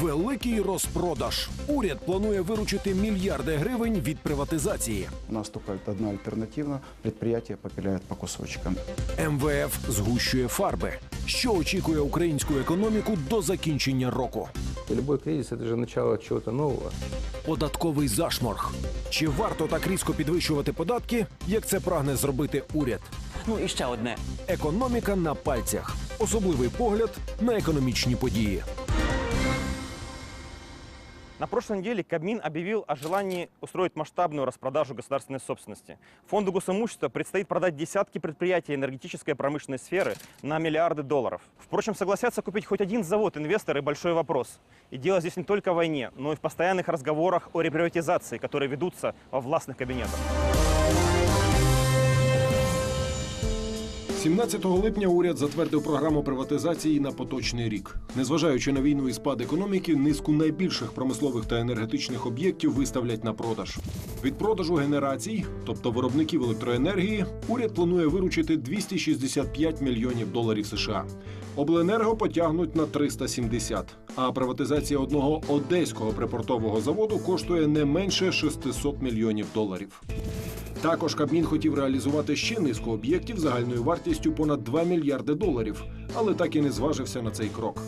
Великий розпродаж. Уряд планує виручити мільярди гривень від приватизації. У нас только одна альтернатива. Предприятие попиляют по кусочкам. МВФ згущує фарби. Що очікує українську економіку до закінчення року? Любой кризис – это же начало чего-то нового. Податковий зашморг. Чи варто так різко підвищувати податки, як це прагне зробити уряд? Ну і ще одне. Економіка на пальцях. Особливий погляд на економічні події. На прошлой неделе Кабмин объявил о желании устроить масштабную распродажу государственной собственности. Фонду госимущества предстоит продать десятки предприятий энергетической и промышленной сферы на миллиарды долларов. Впрочем, согласятся купить хоть один завод инвесторы – большой вопрос. И дело здесь не только в войне, но и в постоянных разговорах о реприватизации, которые ведутся во властных кабинетах. 17 липня уряд затвердив програму приватизації на поточний рік. Незважаючи на війну і спад економіки, низку найбільших промислових та енергетичних об'єктів виставлять на продаж. Від продажу генерацій, тобто виробників електроенергії, уряд планує виручити 265 мільйонів доларів США. Обленерго потягнуть на 370, а приватизація одного одеського припортового заводу коштує не менше 600 мільйонів доларів. Також Кабмін хотів реалізувати ще низку об'єктів загальною вартістю понад 2 мільярди доларів, але так і не зважився на цей крок.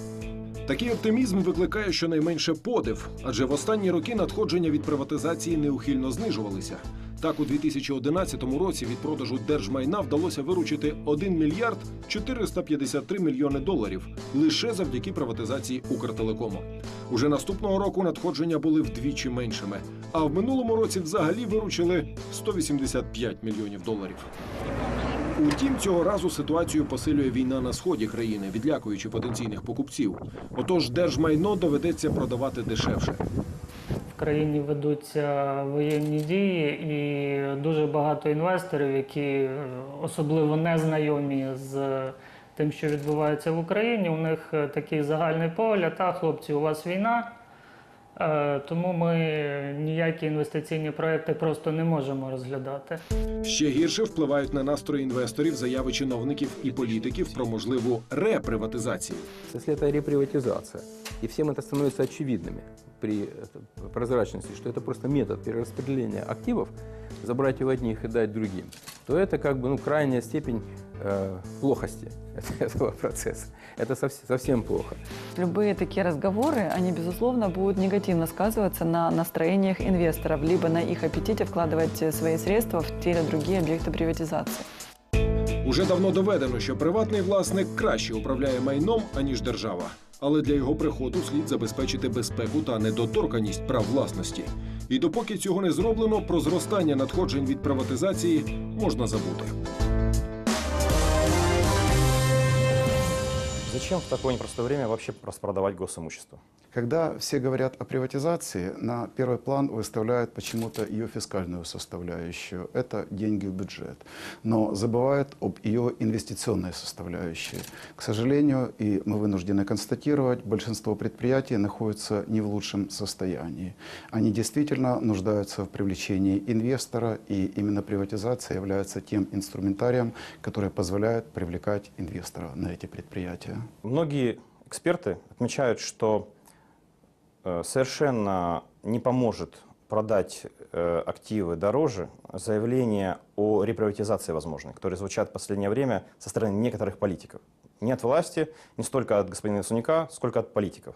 Такий оптимізм викликає щонайменше подив, адже в останні роки надходження від приватизації неухильно знижувалися. Так, у 2011 році від продажу держмайна вдалося виручити 1 мільярд 453 мільйони доларів лише завдяки приватизації Укртелекому. Уже наступного року надходження були вдвічі меншими, а в минулому році взагалі виручили 185 мільйонів доларів. Утім, цього разу ситуацію посилює війна на сході країни, відлякуючи потенційних покупців. Отож, держмайно доведеться продавати дешевше В країні ведуться воєнні дії, і дуже багато інвесторів, які е, особливо не знайомі з тим, що відбувається в Україні. У них е, такий загальний погляд, а хлопці, у вас війна. Е, Тому ми ніякі інвестиційні проекти просто не можемо розглядати. Ще гірше впливають на настрої інвесторів заяви чиновників і політиків про можливу реприватизацію. Если это реприватизация, и всем это становится очевидными При прозрачности, что это просто метод перераспределения активов, забрать у одних и дать другим, то это как бы ну, крайняя степень э, плохости этого процесса. Это совсем, совсем плохо. Любые такие разговоры, они, безусловно, будут негативно сказываться на настроениях инвесторов, либо на их аппетите вкладывать свои средства в те или другие объекты приватизации. Уже давно доведено, що приватний власник краще управляє майном, аніж держава. Але для його приходу слід забезпечити безпеку та недоторканість прав власності. І допоки цього не зроблено, про зростання надходжень від приватизації можна забути. Зачем в такое непростое время вообще распродавать госимущество? Когда все говорят о приватизации, на первый план выставляют почему-то ее фискальную составляющую. Это деньги в бюджет. Но забывают об ее инвестиционной составляющей. К сожалению, и мы вынуждены констатировать, большинство предприятий находятся не в лучшем состоянии. Они действительно нуждаются в привлечении инвестора, и именно приватизация является тем инструментарием, который позволяет привлекать инвестора на эти предприятия. Многие эксперты отмечают, что совершенно не поможет продать э, активы дороже заявления о реприватизации возможной, которые звучат в последнее время со стороны некоторых политиков. Не от власти, не столько от господина Суника, сколько от политиков.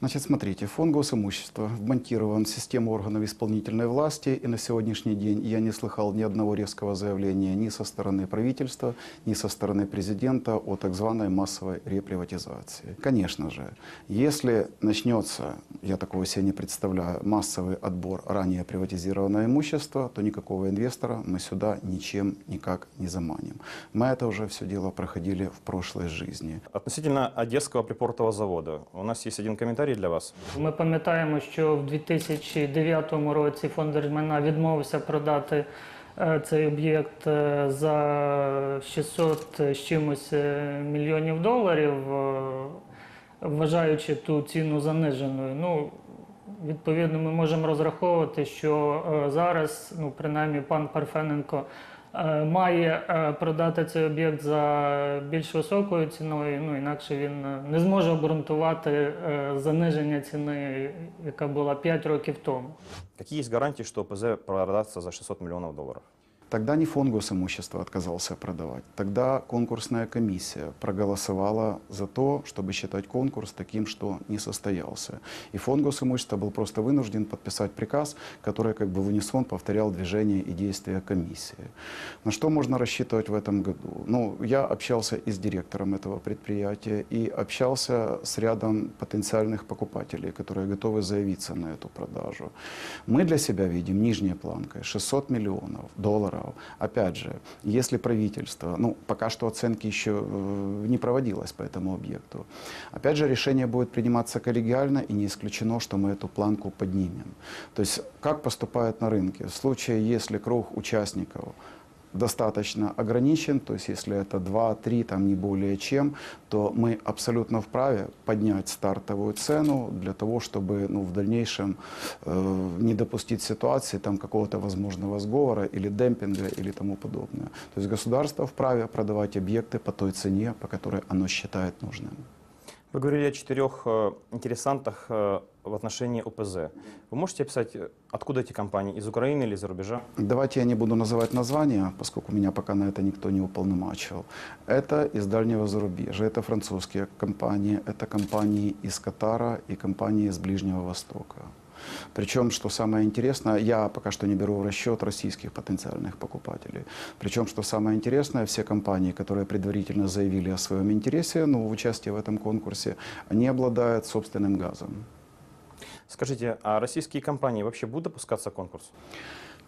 Значит, смотрите, фонд госимущества вмонтирован в систему органов исполнительной власти, и на сегодняшний день я не слыхал ни одного резкого заявления ни со стороны правительства, ни со стороны президента о так званой массовой реприватизации. Конечно же, если начнется, я такого себе не представляю, массовый отбор ранее приватизированного имущества, то никакого инвестора мы сюда ничем никак не заманим. Мы это уже все дело проходили в прошлой жизни. Относительно Одесского припортового завода, у нас есть один комментарий для вас. Ми пам'ятаємо, що в 2009 році фонд держмайна відмовився продати е, цей об'єкт е, за 600 з чимось е, мільйонів доларів, вважаючи ту ціну заниженою. Ну, відповідно, ми можемо розраховувати, що зараз, ну, принаймні, пан Парфененко має е, продати цей об'єкт за більш високою ціною, ну інакше він е, не зможе обґрунтувати е, заниження ціни, яка була 5 років тому. Какие есть гарантии, что ОПЗ продастся за 600 миллионов долларов? Тогда не фонд госимущества отказался продавать. Тогда конкурсная комиссия проголосовала за то, чтобы считать конкурс таким, что не состоялся. И фонд госимущества был просто вынужден подписать приказ, который как бы в унисон повторял движение и действия комиссии. На что можно рассчитывать в этом году? Ну, я общался и с директором этого предприятия, и общался с рядом потенциальных покупателей, которые готовы заявиться на эту продажу. Мы для себя видим нижней планкой 600 миллионов долларов. Опять же, если правительство, ну, пока что оценки еще э, не проводилось по этому объекту, опять же, решение будет приниматься коллегиально, и не исключено, что мы эту планку поднимем. То есть, как поступают на рынке? В случае, если круг участников достаточно ограничен, то есть если это 2-3, там не более чем, то мы абсолютно вправе поднять стартовую цену для того, чтобы ну, в дальнейшем э, не допустить ситуации там какого-то возможного сговора или демпинга или тому подобное. То есть государство вправе продавать объекты по той цене, по которой оно считает нужным. Вы говорили о четырех э, интересантах э, в отношении ОПЗ. Вы можете описать, э, откуда эти компании, из Украины или из-за рубежа? Давайте я не буду называть названия, поскольку меня пока на это никто не уполномачивал. Это из дальнего зарубежья, это французские компании, это компании из Катара и компании из Ближнего Востока. Причем, что самое интересное, я пока что не беру в расчет российских потенциальных покупателей. Причем, что самое интересное, все компании, которые предварительно заявили о своем интересе ну, в участии в этом конкурсе, они обладают собственным газом. Скажите, а российские компании вообще будут допускаться к конкурсу?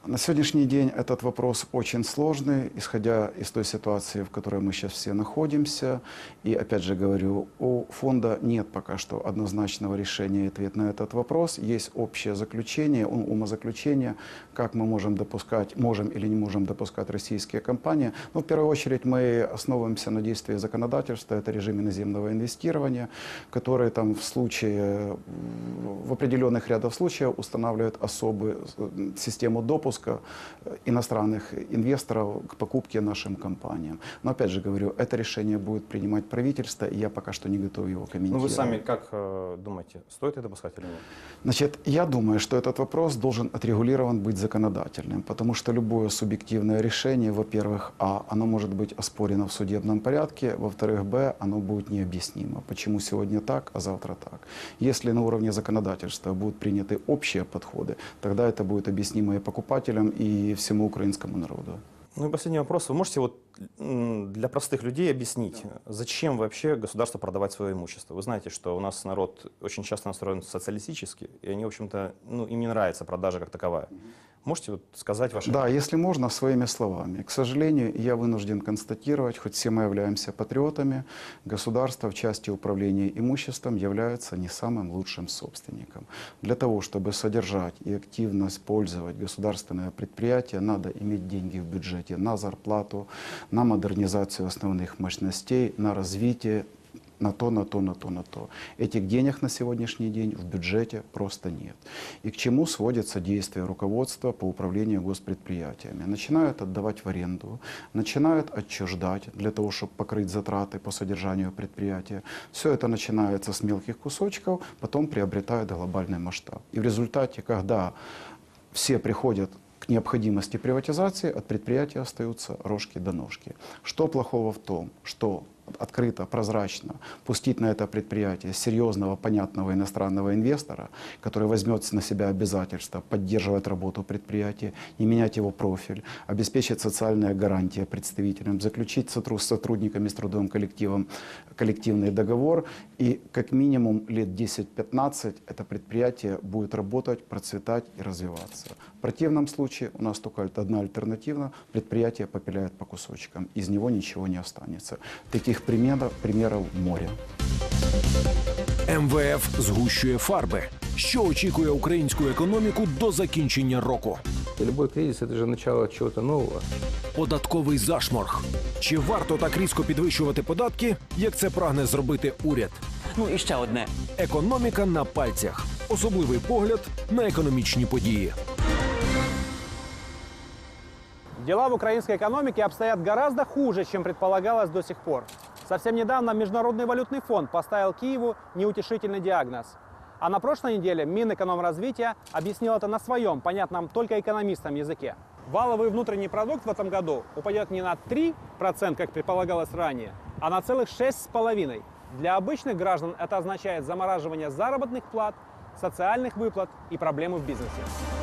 На сегодняшний день этот вопрос очень сложный, исходя из той ситуации, в которой мы сейчас все находимся. И опять же говорю, у фонда нет пока что однозначного решения и ответа на этот вопрос. Есть общее заключение, ум- умозаключение, как мы можем допускать, можем или не можем допускать российские компании. Но в первую очередь мы основываемся на действии законодательства, это режим иноземного инвестирования, который там в случае, в определенных рядах случаев устанавливает особую э, систему допуска э, иностранных инвесторов к покупке нашим компаниям. Но опять же говорю, это решение будет принимать правительство, и я пока что не готов его Ну комментировать. вы сами как э, думаете, стоит это допускать или нет? Значит, я думаю, что этот вопрос должен отрегулирован быть законодательным, потому что любое субъективное решение, во-первых, а, оно может быть оспорено в судебном порядке, во-вторых, б, оно будет необъяснимо, почему сегодня так, а завтра так. Если на уровне законодательства будут приняты общие подходы, тогда это будет объяснимо и покупателям, и всему украинскому народу. Ну и последний вопрос. Вы можете вот для простых людей объяснить, зачем вообще государство продавать свое имущество? Вы знаете, что у нас народ очень часто настроен социалистически, и они, в общем-то, ну, им не нравится продажа как таковая. Можете вот сказать ваше... Да, если можно, своими словами. К сожалению, я вынужден констатировать, хоть все мы являемся патриотами, государство в части управления имуществом является не самым лучшим собственником. Для того, чтобы содержать и активно использовать государственное предприятие, надо иметь деньги в бюджете на зарплату, на модернизацию основных мощностей, на развитие на то, на то, на то, на то. Этих денег на сегодняшний день в бюджете просто нет. И к чему сводятся действия руководства по управлению госпредприятиями? Начинают отдавать в аренду, начинают отчуждать для того, чтобы покрыть затраты по содержанию предприятия. Все это начинается с мелких кусочков, потом приобретает глобальный масштаб. И в результате, когда все приходят к необходимости приватизации, от предприятия остаются рожки до ножки. Что плохого в том, что открыто, прозрачно пустить на это предприятие серьезного, понятного иностранного инвестора, который возьмет на себя обязательства поддерживать работу предприятия, не менять его профиль, обеспечить социальные гарантии представителям, заключить с сотрудниками, с трудовым коллективом коллективный договор, и как минимум лет 10-15 это предприятие будет работать, процветать и развиваться. В противном случае у нас только одна альтернатива, предприятие попиляет по кусочкам, из него ничего не останется. Таких примеров, примеров море. МВФ згущує фарби. Що очікує українську економіку до закінчення року? Любой кризис – это же начало чего-то нового. Податковий зашморг. Чи варто так різко підвищувати податки, як це прагне зробити уряд? Ну і ще одне. Економіка на пальцях. Особливий погляд на економічні події. Дела в украинской экономике обстоят гораздо хуже, чем предполагалось до сих пор. Совсем недавно Международный валютный фонд поставил Киеву неутешительный диагноз. А на прошлой неделе Минэкономразвития объяснил это на своем, понятном только экономистам языке. Валовый внутренний продукт в этом году упадет не на 3%, как предполагалось ранее, а на целых 6,5%. Для обычных граждан это означает замораживание заработных плат, социальных выплат и проблемы в бизнесе.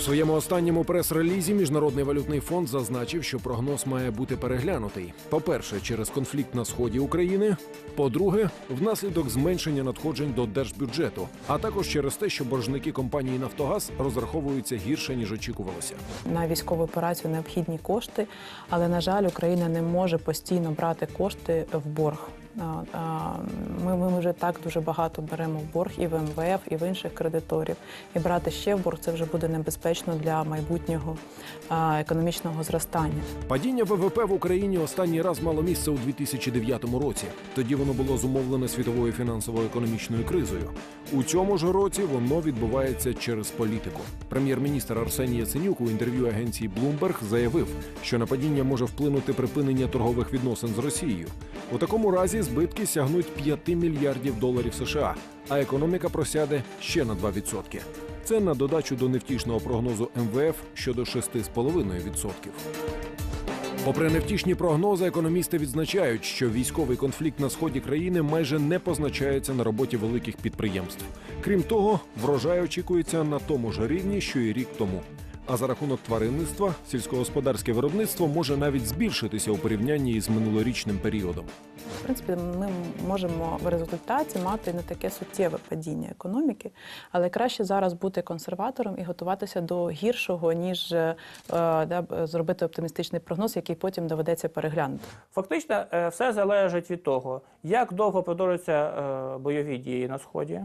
У своєму останньому прес-релізі Міжнародний валютний фонд зазначив, що прогноз має бути переглянутий. По-перше, через конфлікт на сході України. По-друге, внаслідок зменшення надходжень до держбюджету, а також через те, що боржники компанії Нафтогаз розраховуються гірше ніж очікувалося. На військову операцію необхідні кошти, але на жаль, Україна не може постійно брати кошти в борг. Ми, ми вже так дуже багато беремо в борг і в МВФ, і в інших кредиторів. І брати ще в борг це вже буде небезпечно для майбутнього економічного зростання. Падіння ВВП в Україні останній раз мало місце у 2009 році. Тоді воно було зумовлене світовою фінансово-економічною кризою. У цьому ж році воно відбувається через політику. Прем'єр-міністр Арсеній Яценюк у інтерв'ю агенції Bloomberg заявив, що на падіння може вплинути припинення торгових відносин з Росією. У такому разі збитки сягнуть 5 мільярдів доларів США, а економіка просяде ще на 2%. Це на додачу до невтішного прогнозу МВФ щодо 6,5%. Попри невтішні прогнози, економісти відзначають, що військовий конфлікт на сході країни майже не позначається на роботі великих підприємств. Крім того, врожай очікується на тому ж рівні, що і рік тому. А за рахунок тваринництва сільськогосподарське виробництво може навіть збільшитися у порівнянні із минулорічним періодом. В принципі, ми можемо в результаті мати не таке суттєве падіння економіки, але краще зараз бути консерватором і готуватися до гіршого, ніж е, да, зробити оптимістичний прогноз, який потім доведеться переглянути. Фактично, е, все залежить від того, як довго продовжаться е, бойові дії на сході.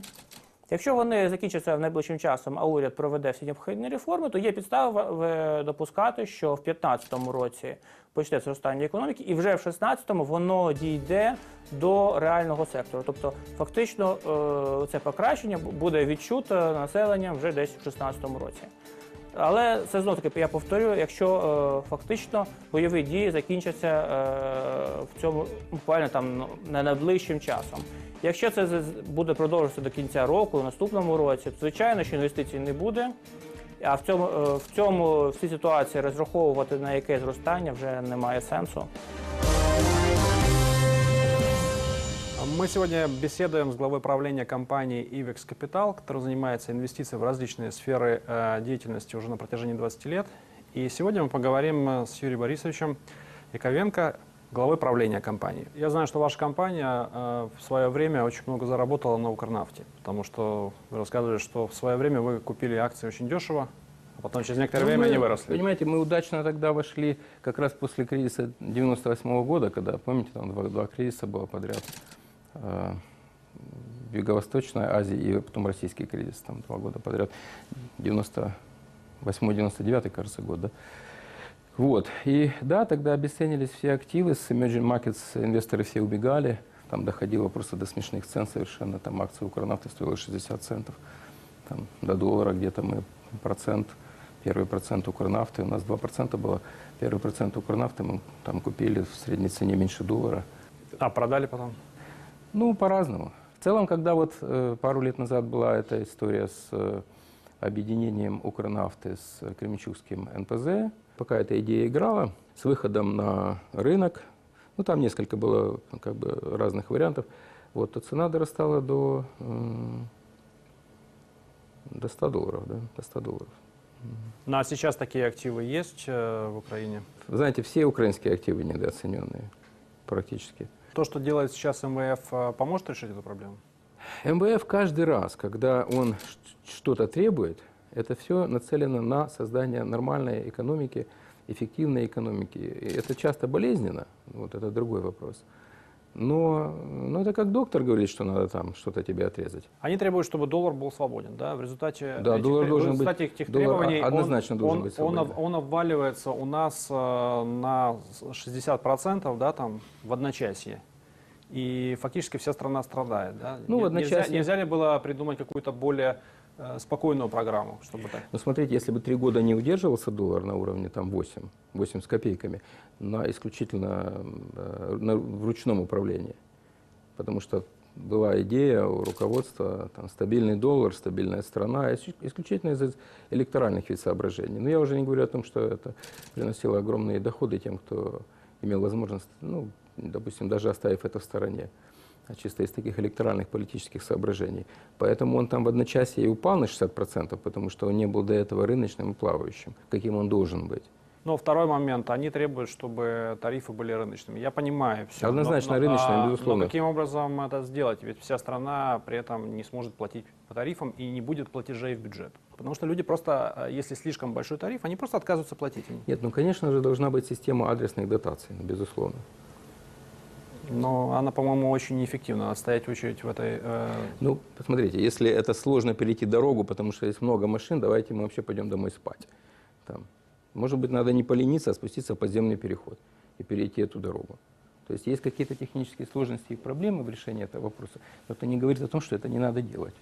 Якщо вони закінчаться в найближчим часом, а уряд проведе всі необхідні реформи, то є підстави в- допускати, що в 2015 році почнеться зростання економіки, і вже в 2016 воно дійде до реального сектору. Тобто, фактично, е, це покращення буде відчуто населенням вже десь в 2016 році. Але це знов таки я повторюю, якщо е, фактично бойові дії закінчаться е, в цьому буквально там ну, не найближчим часом. Якщо це з- буде продовжуватися до кінця року, в наступному році, то звичайно, що інвестицій не буде. А в цьому е, в цьому в цій ситуації розраховувати на яке зростання вже немає сенсу. Мы сегодня беседуем с главой правления компании IVEX Capital, которая занимается инвестициями в различные сферы э, деятельности уже на протяжении 20 лет. И сегодня мы поговорим э, с Юрием Борисовичем Яковенко, главой правления компании. Я знаю, что ваша компания э, в свое время очень много заработала на Укрнафте, потому что вы рассказывали, что в свое время вы купили акции очень дешево, а потом через некоторое Ну, время мы, они выросли. Понимаете, мы удачно тогда вошли как раз после кризиса 98 года, когда, помните, там два, два кризиса было подряд. Э, в Юго-Восточной Азии и потом российский кризис, там два года подряд. 98-99, кажется, год, да? Вот. И да, тогда обесценились все активы, с emerging markets инвесторы все убегали. Там доходило просто до смешных цен совершенно. Там акция Укрнафты стоила 60 центов. Там, до доллара где-то мы процент, первый процент Укрнафты, у нас 2% было. Первый процент Укрнафты мы там купили в средней цене меньше доллара. А продали потом? Ну, по-разному. В целом, когда вот э, пару лет назад была эта история с э, объединением Укрнафты с Кременчугским НПЗ, пока эта идея играла, с выходом на рынок, ну, там несколько было ну, как бы разных вариантов, вот, то цена дорастала до, до 100 долларов, да, до 100 долларов. Ну а сейчас такие активы есть э, в Украине? Знаете, все украинские активы недооцененные практически. То, что делает сейчас МВФ, э, поможет решить эту проблему? МВФ каждый раз, когда он что-то требует, это все нацелено на создание нормальной экономики, эффективной экономики. И это часто болезненно, вот это другой вопрос. Но, но это как доктор говорит, что надо там что-то тебе отрезать. Они требуют, чтобы доллар был свободен, да? В результате, Да, этих, доллар в должен результате быть- этих требований он- однозначно должен он, быть он, об- свободен. он обваливается у нас э, на 60% да, там, в одночасье. и фактически вся страна страдает. Да? Ну, в нельзя, нельзя ли было придумать какую-то более спокойную программу, чтобы так? Но смотрите, если бы три года не удерживался доллар на уровне там 8, 8 с копейками, на исключительно э, на, в ручном управлении, потому что была идея у руководства, там, стабильный доллар, стабильная страна, ис- исключительно из электоральных ведь соображений. Но я уже не говорю о том, что это приносило огромные доходы тем, кто имел возможность, ну, допустим, даже оставив это в стороне, чисто из таких электоральных политических соображений. Поэтому он там в одночасье и упал на 60%, потому что он не был до этого рыночным и плавающим, каким он должен быть. Но второй момент, они требуют, чтобы тарифы были рыночными. Я понимаю все. Однозначно рыночными, безусловно. Но каким образом это сделать? Ведь вся страна при этом не сможет платить по тарифам и не будет платежей в бюджет. Потому что люди просто, э, если слишком большой тариф, они просто отказываются платить. Нет, ну, конечно же, должна быть система адресных дотаций, безусловно. Но она, по-моему, очень неэффективна. Стоять в очередь в этой... э, Ну, посмотрите, если это сложно перейти дорогу, потому что есть много машин, давайте мы вообще пойдем домой спать. Там. Может быть, надо не полениться, а спуститься в подземный переход и перейти эту дорогу. То есть есть какие-то технические сложности и проблемы в решении этого вопроса, но это не говорит о том, что это не надо делать.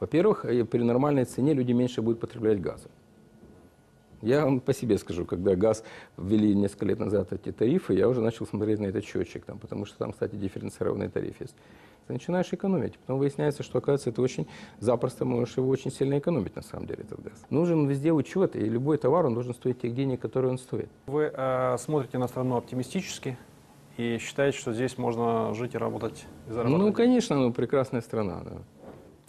Во-первых, э, при нормальной цене люди меньше будут потреблять газа. Я вам по себе скажу, когда газ ввели несколько лет назад эти тарифы, я уже начал смотреть на этот счетчик, там, потому что там, кстати, дифференцированный тариф есть. Ты начинаешь экономить. Потом выясняется, что, оказывается, ты очень запросто можешь его очень сильно экономить, на самом деле, этот газ. Нужен везде учет, и любой товар, он должен стоить тех денег, которые он стоит. Вы э, смотрите на страну оптимистически и считаете, что здесь можно жить и работать и зарабатывать? Ну, конечно, ну, прекрасная страна. Да.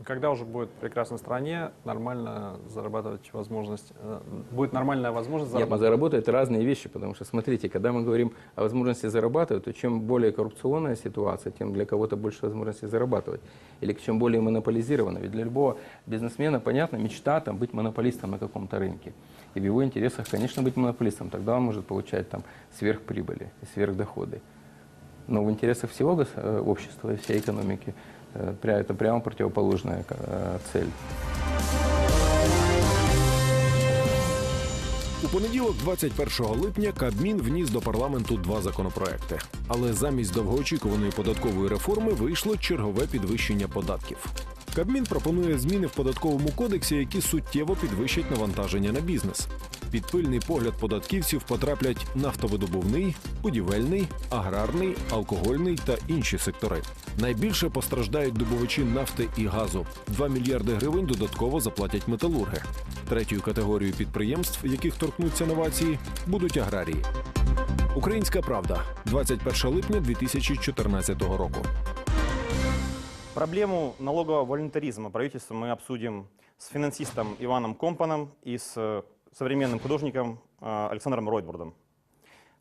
Когда уже будет в прекрасной стране нормально зарабатывать возможность, э, будет нормальная возможность Нет, но зарабатывать? заработать это разные вещи, потому что, смотрите, когда мы говорим о возможности зарабатывать, то чем более коррупционная ситуация, тем для кого-то больше возможности зарабатывать. Или чем более монополизирована. Ведь для любого бизнесмена, понятно, мечта там, быть монополистом на каком-то рынке. И в его интересах, конечно, быть монополистом. Тогда он может получать там сверхприбыли и сверхдоходы. Но в интересах всего э, общества и всей экономики это прямо противоположная э, цель. У понеділок, 21 липня, Кабмін вніс до парламенту два законопроекти. Але замість довгоочікуваної податкової реформи вийшло чергове підвищення податків. Кабмін пропонує зміни в податковому кодексі, які суттєво підвищать навантаження на бізнес. Під пильний погляд податківців потраплять нафтовидобувний, будівельний, аграрний, алкогольний та інші сектори. Найбільше постраждають добувачі нафти і газу. 2 мільярди гривень додатково заплатять металурги. Третьою категорією підприємств, яких торкнуться новації, будуть аграрії. Українська правда, 21 липня 2014 року. Проблему налогового волонтаризма правительства мы обсудим с финансистом Иваном Компаном и с современным художником э, Александром Ройтбурдом.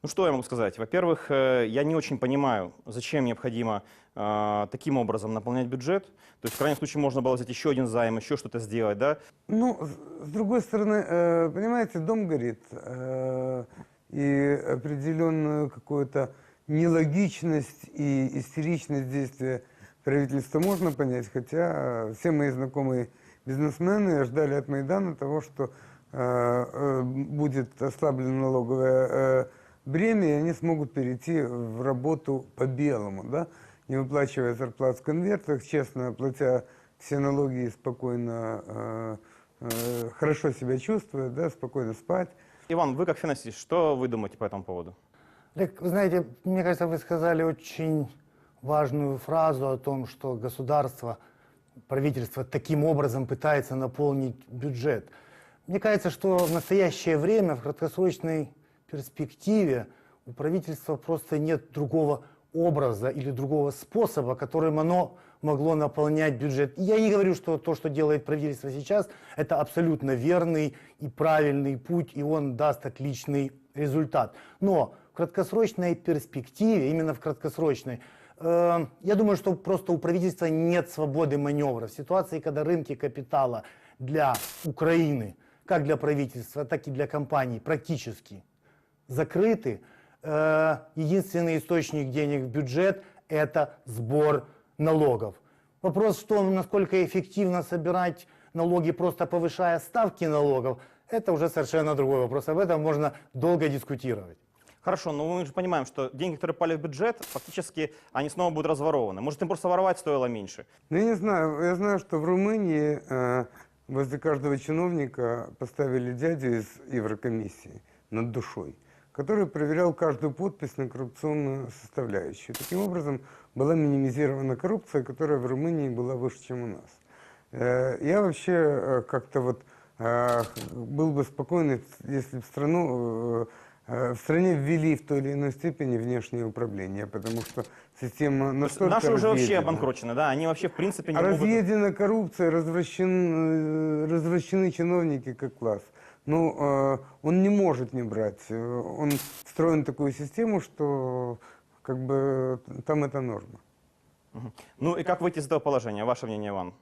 Ну что я могу сказать? Во-первых, э, я не очень понимаю, зачем необходимо э, таким образом наполнять бюджет. То есть в крайнем случае можно было взять еще один займ, еще что-то сделать, да? Ну, с- другой стороны, э, понимаете, дом горит, э, и определенную какую-то нелогичность и истеричность действия правительства можно понять, хотя все мои знакомые бизнесмены ждали от Майдана того, что э, э, будет ослаблено налоговое э, бремя, и они смогут перейти в работу по белому, да, не выплачивая зарплат в конвертах, честно платя все налоги и спокойно, э, э, хорошо себя чувствуя, да, спокойно спать. Иван, вы как финансист, что вы думаете по этому поводу? Так, вы знаете, мне кажется, вы сказали очень важную фразу о том, что государство, правительство таким образом пытается наполнить бюджет. Мне кажется, что в настоящее время, в краткосрочной перспективе, у правительства просто нет другого образа или другого способа, которым оно могло наполнять бюджет. И Я не говорю, что то, что делает правительство сейчас, это абсолютно верный и правильный путь, и он даст отличный результат. Но в краткосрочной перспективе, именно в краткосрочной, э, я думаю, что просто у правительства нет свободы маневра. В ситуации, когда рынки капитала для Украины, как для правительства, так и для компаний практически закрыты. Э, Единственный источник денег в бюджет – это сбор налогов. Вопрос в том, насколько эффективно собирать налоги, просто повышая ставки налогов, это уже совершенно другой вопрос. Об этом можно долго дискутировать. Хорошо, но мы же понимаем, что деньги, которые пали в бюджет, фактически они снова будут разворованы. Может, им просто воровать стоило меньше? Ну, я не знаю. Я знаю, что в Румынии э, возле каждого чиновника поставили дядю из Еврокомиссии над душой, который проверял каждую подпись на коррупционную составляющую. Таким образом, была минимизирована коррупция, которая в Румынии была выше, чем у нас. Э, я вообще э, как-то вот э, был бы спокойный, если бы страну, в стране ввели в той или иной степени внешнее управление, потому что система настолько наши уже вообще разъедена. обанкрочены, да? Они вообще, в принципе, не А могут... разъедена коррупция, развращен, э, развращены чиновники как класс. Ну, э, он не может не брать. Э, Он встроен в такую систему, что как бы там это норма. Ну и как выйти из этого положения? Ваше мнение, Иван?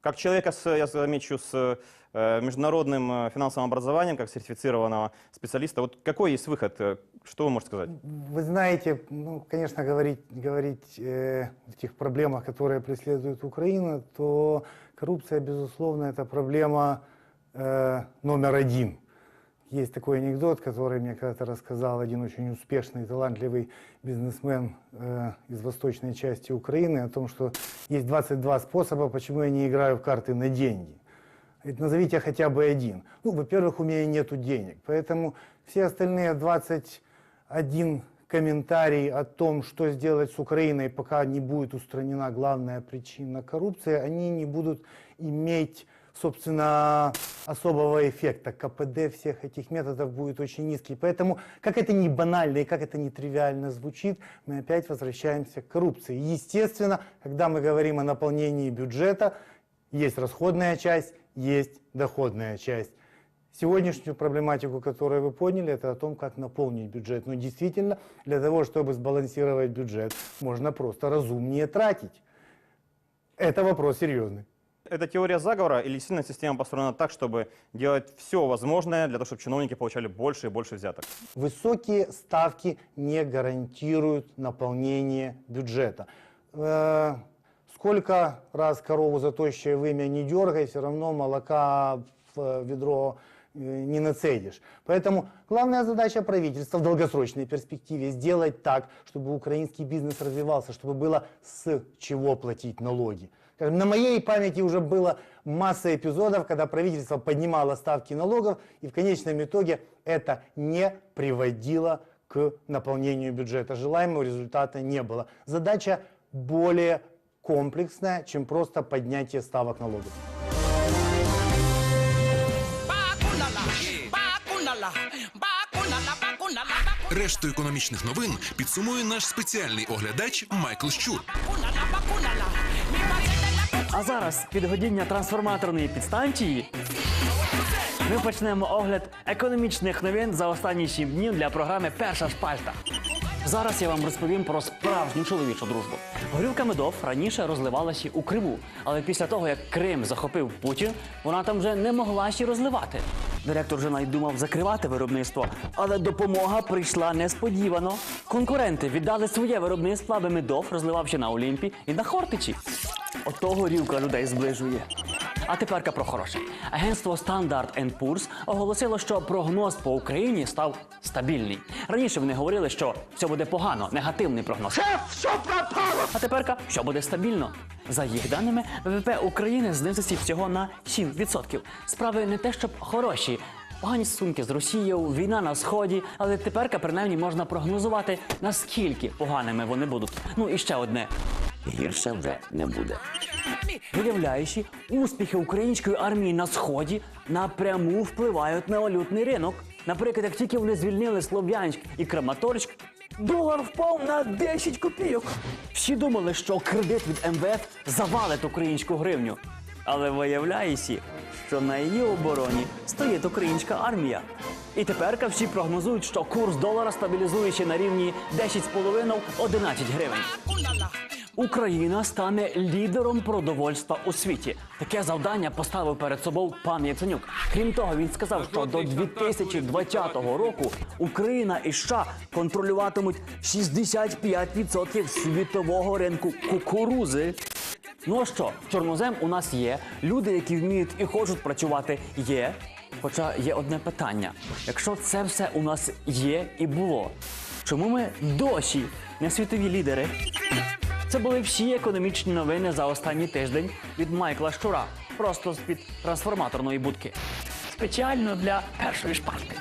Как человека, с, я замечу, с э, международным э, финансовым образованием, как сертифицированного специалиста, вот какой есть выход? Э, Что вы можете сказать? Вы знаете, ну, конечно, говорить, говорить э, о тех проблемах, которые преследует Украина, то коррупция, безусловно, это проблема э, номер один. Есть такой анекдот, который мне когда-то рассказал один очень успешный, талантливый бизнесмен э, из восточной части Украины о том, что есть 22 способа, почему я не играю в карты на деньги. Говорит, назовите хотя бы один. Ну, во-первых, у меня нету денег, поэтому все остальные 21 комментарий о том, что сделать с Украиной, пока не будет устранена главная причина коррупции, они не будут иметь, собственно, особого эффекта. КПД всех этих методов будет очень низкий. Поэтому, как это не банально и как это не тривиально звучит, мы опять возвращаемся к коррупции. Естественно, когда мы говорим о наполнении бюджета, есть расходная часть, есть доходная часть. Сегодняшнюю проблематику, которую вы подняли, это о том, как наполнить бюджет. Но действительно, для того, чтобы сбалансировать бюджет, можно просто разумнее тратить. Это вопрос серьезный. Это теория заговора или сильно система построена так, чтобы делать все возможное для того, чтобы чиновники получали больше и больше взяток? Высокие ставки не гарантируют наполнение бюджета. Э, Сколько раз корову за тощее вымя не дергай, все равно молока в э, ведро э, не нацедишь. Поэтому главная задача правительства в долгосрочной перспективе сделать так, чтобы украинский бизнес развивался, чтобы было с чего платить налоги. Скажем, на моей памяти уже было масса эпизодов, когда правительство поднимало ставки налогов, и в конечном итоге это не приводило к наполнению бюджета. Желаемого результата не было. Задача более комплексная, чем просто поднятие ставок налогов. Решту економічних новин підсумує наш спеціальний оглядач Майкл Щур. А зараз підгодіння трансформаторної підстанції. Ми почнемо огляд економічних новин за останні 7 днів для програми Перша шпальта. Зараз я вам розповім про справжню чоловічу дружбу. Горілка медов раніше розливалася у Криму, але після того, як Крим захопив Путін, вона там вже не могла ще розливати. Директор вже навіть думав закривати виробництво, але допомога прийшла несподівано. Конкуренти віддали своє виробництво, аби медов розливав ще на Олімпі і на Хортичі. Ото горілка людей зближує. А тепер про хороше. Агентство Standard Poor's оголосило, що прогноз по Україні став стабільний. Раніше вони говорили, що все буде погано, негативний прогноз. Шеф, що пропало? А тепер, що буде стабільно. За їх даними, ВВП України знизився всього на 7%. Справи не те, щоб хороші. Погані стосунки з Росією, війна на сході, але тепер принаймні можна прогнозувати, наскільки поганими вони будуть. Ну і ще одне. Гірше вже не буде. Виявляючи, успіхи української армії на сході напряму впливають на валютний ринок. Наприклад, як тільки вони звільнили Слов'янськ і Краматорськ, долар впав на 10 копійок. Всі думали, що кредит від МВФ завалить українську гривню. Але виявляється, що на її обороні стоїть українська армія. І тепер всі прогнозують, що курс долара стабілізується на рівні 10,5-11 гривень. Україна стане лідером продовольства у світі. Таке завдання поставив перед собою пан Яценюк. Крім того, він сказав, що до 2020 року Україна і США контролюватимуть 65% світового ринку кукурузи. Ну а що, чорнозем у нас є. Люди, які вміють і хочуть працювати, є. Хоча є одне питання: якщо це все у нас є і було, чому ми досі не світові лідери? Це були всі економічні новини за останній тиждень від Майкла Щура, просто з-під трансформаторної будки. Спеціально для першої шпальти.